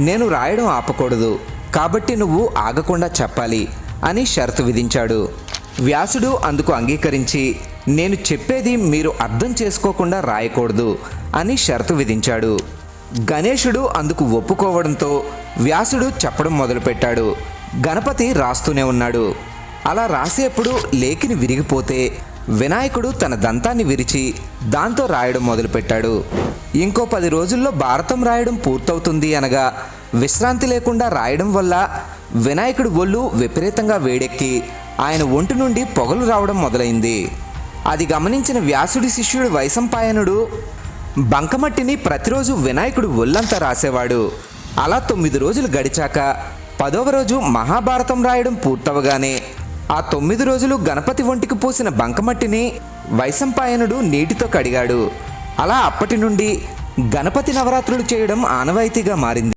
నేను రాయడం ఆపకూడదు కాబట్టి నువ్వు ఆగకుండా చెప్పాలి అని షరతు విధించాడు. వ్యాసుడు అందుకు అంగీకరించి నేను చెప్పేది మీరు అర్థం చేసుకోకుండా రాయకూడదు అని షరతు విధించాడు. గణేశుడు అందుకు ఒప్పుకోవడంతో వ్యాసుడు చెప్పడం మొదలుపెట్టాడు. గణపతి రాస్తూనే ఉన్నాడు. అలా రాసేప్పుడు లేఖిని విరిగిపోతే వినాయకుడు తన దంతాన్ని విరిచి దాంతో రాయడం మొదలుపెట్టాడు. ఇంకో పది రోజుల్లో భారతం రాయడం పూర్తవుతుంది అనగా విశ్రాంతి లేకుండా రాయడం వల్ల వినాయకుడి ఒళ్ళు విపరీతంగా వేడెక్కి ఆయన ఒంటి నుండి పొగలు రావడం మొదలైంది. అది గమనించిన వ్యాసుడి శిష్యుడు వైశంపాయనుడు బంకమట్టిని ప్రతిరోజు వినాయకుడు ఒళ్ళంతా రాసేవాడు. అలా తొమ్మిది రోజులు గడిచాక పదవ రోజు మహాభారతం రాయడం పూర్తవగానే ఆ తొమ్మిది రోజులు గణపతి ఒంటికి పోసిన బంకమట్టిని వైశంపాయనుడు నీటితో కడిగాడు. అలా అప్పటి నుండి గణపతి నవరాత్రులు చేయడం ఆనవాయితీగా మారింది.